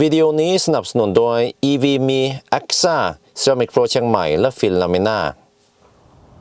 วิดีโอนี้สนับสนุนโดย EVME, AXA Ceramic Pro เชียงใหม่ และฟิลลามนา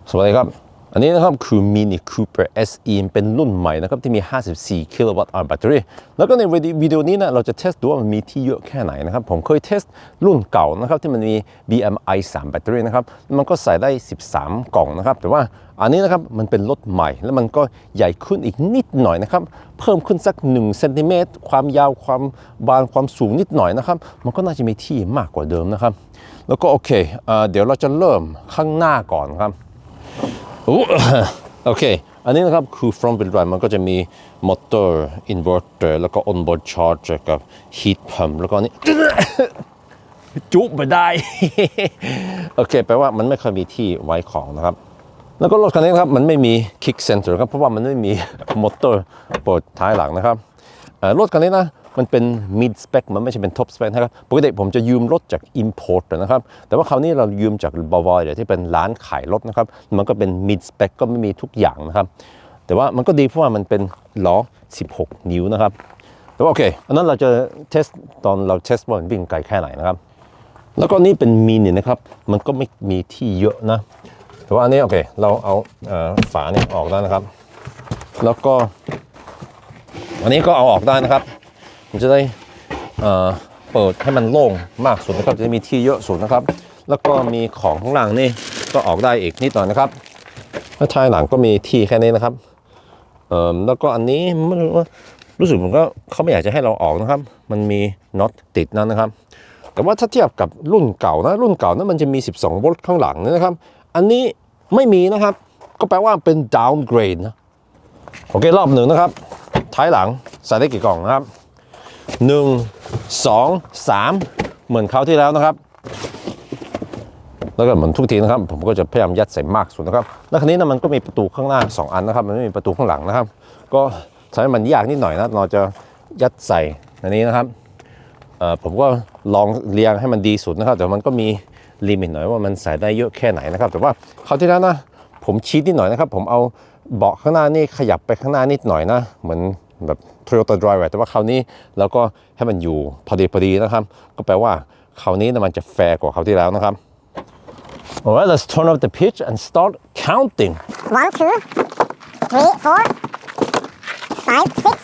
สวัสดีครับ อันนี้นะครับคือ Mini Cooper SE เป็นรุ่นใหม่นะครับที่มี 54 กิโลวัตต์อแบตเตอรี่ แล้วก็ในวิดีโอนี้นะเราจะเทสดูว่ามันมีที่เยอะแค่ไหนนะครับ ผมเคยเทสรุ่นเก่านะครับที่มันมี BMI 3 แบตเตอรี่นะครับ มันก็ใส่ได้ 13 กล่องนะครับ แต่ว่าอันนี้นะครับมันเป็นรถใหม่แล้วมันก็ใหญ่ขึ้นอีกนิดหน่อยนะครับ เพิ่มขึ้นสัก1เซนติเมตรความยาวความบางความสูงนิดหน่อยนะครับ มันก็น่าจะมีที่มากกว่าเดิมนะครับ แล้วก็โอเคเอเดี๋ยวเราจะเริ่มข้างหน้าก่อนครับ โอเค อันนี้นะครับคือ front wheel drive มันก็จะมีมอเตอร์ inverter แล้วก็ onboard charger กับ heat pump แล้วก็นี้จุบไม่ได้ โอเค แปลว่ามันไม่เคยมีที่ไว้ของนะครับ แล้วก็รถคันนี้นครับ มันไม่มี kick center ครับ เพราะว่ามันไม่มีมอเตอร์เปิดท้ายหลังนะครับรถคันนี้นะ มันเป็น mid spec มันไม่ใช่เป็น top spec นะครับ ปกติผมจะยืมรถจาก import นะครับ แต่ว่าคราวนี้เรายืมจากบาวาเดียที่เป็นร้านขายรถนะครับ มันก็เป็น mid spec ก็ไม่มีทุกอย่างนะครับ แต่ว่ามันก็ดีเพราะว่ามันเป็นล้อ 16 นิ้วนะครับ แต่ว่าโอเค อันนั้นเราจะเทสตอนเราเทสว่ามันวิ่งไกลแค่ไหนนะครับ แล้วก็นี่เป็นมินินะครับ มันก็ไม่มีที่เยอะนะ แต่ว่าอันนี้โอเค เราเอาฝาเนี่ยออกได้นะครับ แล้วก็อันนี้ก็เอาออกได้นะครับ มันจะได้เอ่อเปิดให้มันโล่งมากสุดนะครับจะได้มีที่เยอะสุดนะครับ แล้วก็มีของข้างล่างนี่ก็ออกได้อีกนิดหน่อยนะครับแล้วท้ายหลังก็มีที่แค่นี้นะครับเอ่อแล้วก็อันนี้ไม่รู้ว่ารู้สึกผมก็เขาไม่อยากจะให้เราออกนะครับ มันมีน็อตติดนั่นนะครับ แต่ว่าถ้าเทียบกับรุ่นเก่านะรุ่นเก่านั้นมันจะมี 12 โวลต์ข้างหลังนะครับ อันนี้ไม่มีนะครับ ก็แปลว่าเป็น downgrade นะโอเครอบหนึ่งนะครับ ท้ายหลังใส่ได้กี่กล่องนะครับ 1 2 3 เหมือนคราวที่แล้วนะครับ แล้วก็เหมือนทุกทีนะครับ ผมก็จะพยายามยัดใส่มากสุดนะครับ แล้วคันนี้นะมันก็มีประตูข้างหน้า 2 อันนะครับ มันไม่มีประตูข้างหลังนะครับ ก็ทำให้มันยากนิดหน่อยนะ เราจะยัดใส่อันนี้นะครับผมก็ลองเรียงให้มันดีสุดนะครับ แต่มันก็มีลิมิตหน่อยว่ามันใส่ได้เยอะแค่ไหนนะครับ แต่ว่าคราวที่แล้วนะ ผมชี้นิดหน่อยนะครับ ผมเอาเบาะข้างหน้านี่ขยับไปข้างหน้านิดหน่อยนะ เหมือน แบบ Toyota Driver แต่ว่าคราวนี้เราก็ให้มันอยู่พอดีพอดีนะครับ ก็แปลว่าคราวนี้นะมันจะแฟร์กว่าคราวที่แล้วนะครับ Alright let's turn off the pitch and start counting One, two, three, four, five, six,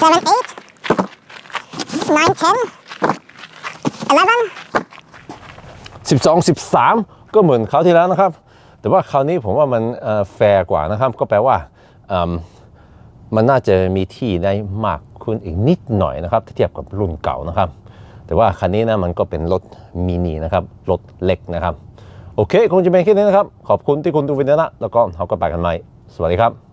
seven, eight, nine, ten, eleven, 12 13ก็เหมือนคราวที่แล้วนะครับ แต่ว่าคราวนี้ผมว่ามันเอ่อแฟร์กว่านะครับ ก็แปลว่าเอิ่ม มันน่าจะมีที่ได้มากขึ้นอีกนิดหน่อยนะครับถ้าเทียบกับรุ่นเก่านะครับ แต่ว่าคันนี้นะมันก็เป็นรถมินินะครับรถเล็กนะครับ โอเค คงจะเป็นแค่นี้นะครับ ขอบคุณที่คุณดูวิดีโอนะแล้วก็เราก็ไปกันใหม่ สวัสดีครับ